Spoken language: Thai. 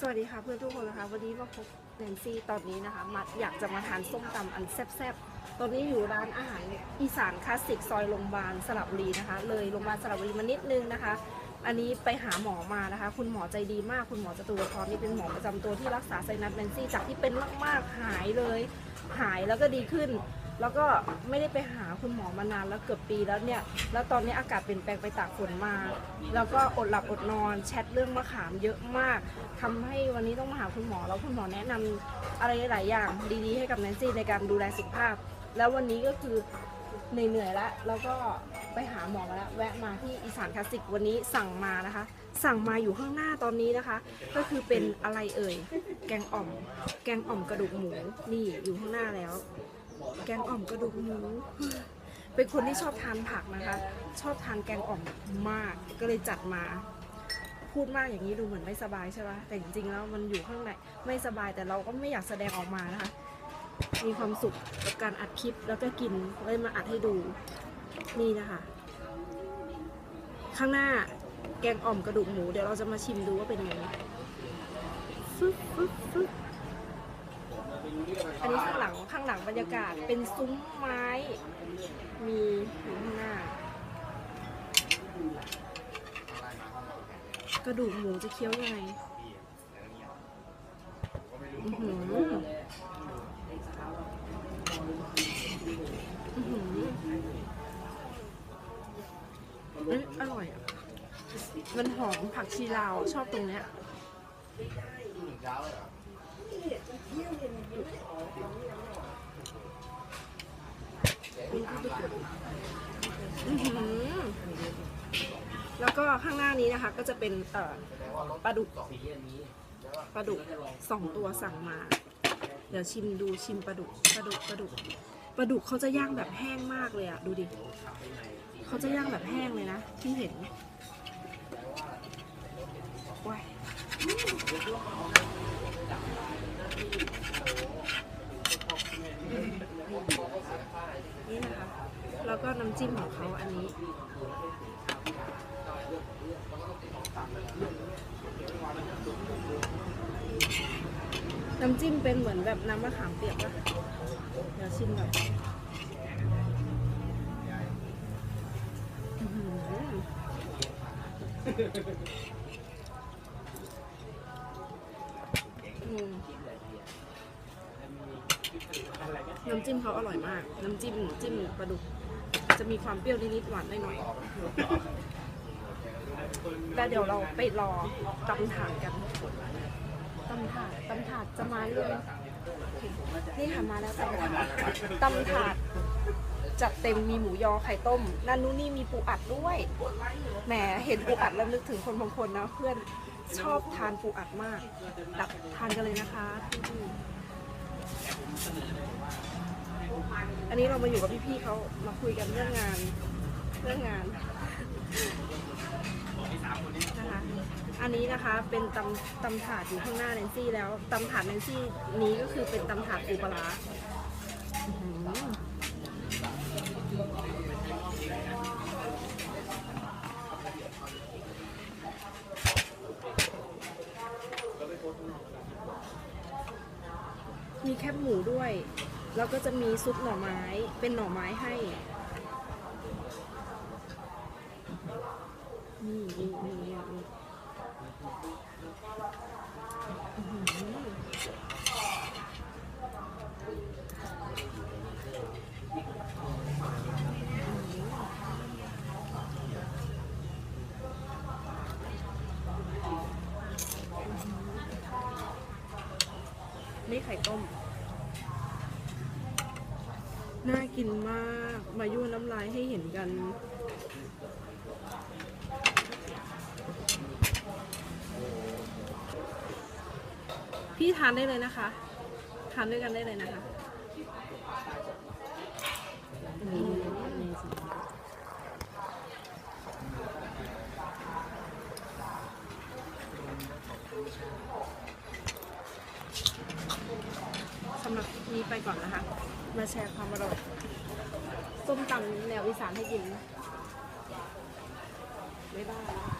สวัสดีค่ะเพื่อนทุกคนนะคะ วันนี้มาพบแนนซี่ตอนนี้นะคะมาอยากจะมาทานส้มตำอันแซ่บๆ ตอนนี้อยู่ร้านอาหารอีสานคลาสสิกซอยโรงพยาบาลสระบุรีนะคะ เลยโรงพยาบาลสระบุรีมานิดนึงนะคะ อันนี้ไปหาหมอมานะคะ คุณหมอใจดีมากคุณหมอจตุรพรนี่เป็นหมอประจำตัวที่รักษาไซนัสแนนซี่จากที่เป็นมากๆหายเลย หายแล้วก็ดีขึ้น แล้วก็ไม่ได้ไปหาคุณหมอมานานแล้วเกือบปีแล้วเนี่ย แล้วตอนนี้อากาศเปลี่ยนแปลงไปตากฝนมา แล้วก็อดหลับอดนอนแชทเรื่องมะขามเยอะมากทำให้วันนี้ต้องมาหาคุณหมอ แล้วคุณหมอแนะนำอะไรหลายอย่างดีๆ ให้กับแนนซี่ในการดูแลสุขภาพ แล้ววันนี้ก็คือเหนื่อยๆแล้ว แล้วก็ไปหาหมอมาแล้วแวะมาที่อีสานคลาสสิกวันนี้สั่งมานะคะ สั่งมาอยู่ข้างหน้าตอนนี้นะคะ ก็คือเป็นอะไรเอ่ย แกงอ่อม แกงอ่อมกระดูกหมู นี่อยู่ข้างหน้าแล้ว แกงอ่อมกระดูกหมูเป็นคนที่ชอบทานผักนะคะ ชอบทานแกงอ่อมมากก็เลยจัดมา พูดมากอย่างนี้ดูเหมือนไม่สบายใช่ปะแต่จริงๆแล้วมันอยู่ข้างในไม่สบายแต่เราก็ไม่อยากแสดงออกมานะคะ มีความสุขกับการอัดคลิปแล้วก็กินเลยมาอัดให้ดูนี่นะคะ ข้างหน้าแกงอ่อมกระดูกหมู เดี๋ยวเราจะมาชิมดูว่าเป็นยังไงฟึ๊บฟึ๊บฟึ๊บ อันนี้ข้างหลังข้างหลังบรรยากาศเป็นซุ้มไม้ มีอยู่ข้างหน้า กระดูกหมูจะเคี้ยวยังไงอื้อหืออื้อหือเอ้ยอร่อยอะมันหอมผักชีลาวชอบตรงเนี้ยอื้ อหือแล้วก็ข้างหน้านี้นะคะ ก็จะเป็นเอ่อปลาดุกปลาดุกสองตัวสั่งมา เดี๋ยวชิมดูชิมปลาดุกปลาดุกปลาดุกปลาดุกเขาจะย่างแบบแห้งมากเลยอะดูดิเขาจะย่างแบบแห้งเลยนะที่เห็นว้าย นี่นะคะ แล้วก็น้ำจิ้มของเขาอันนี้น้ำจิ้มเป็นเหมือนแบบน้ำมะขามเปียกปะเดี๋ยวชิมก่อนอื้อหืออืม น้ำจิ้มเขาอร่อยมาก น้ำจิ้มจิ้มปลาดุก จะมีความเปรี้ยวนิดๆหวานหน่อยๆแล้วเดี๋ยวเราไปรอตำถาดกันตำถาดตำถาดจะมาเรื่อยนี่ค่ะมาแล้วตำถาดตำถาดจัดเต็มมีหมูยอไข่ต้มนั่นนู่นนี่มีปูอัดด้วยแหมเห็นปูอัดแล้วนึกถึงคนบางคนนะเพื่อนชอบทานปูอัดมากดับทานกันเลยนะคะ อันนี้เรามาอยู่กับพี่ๆเขามาคุยกันเรื่องงานเรื่องงานนะคะอันนี้นะคะเป็นตำตำถาดอยู่ข้างหน้าแนนซี่แล้วตำถาดแนนซี่นี้ก็คือเป็นตำถาดปูปลาร้าอื้อหือ มีแคบหมูด้วย แล้วก็จะมีซุปหน่อไม้ เป็นหน่อไม้ให้ นี่นี่นี่นี่นี่อื้อหือ นี่ไข่ต้ม น่ากินมาก มายั่วน้ำลายให้เห็นกัน พี่ทานได้เลยนะคะ ทานด้วยกันได้เลยนะคะอืมสำหรับนี้ ไปก่อนนะคะ มาแชร์ความอร่อยส้มตำแนวอีสานให้กิน บ๊ายบาย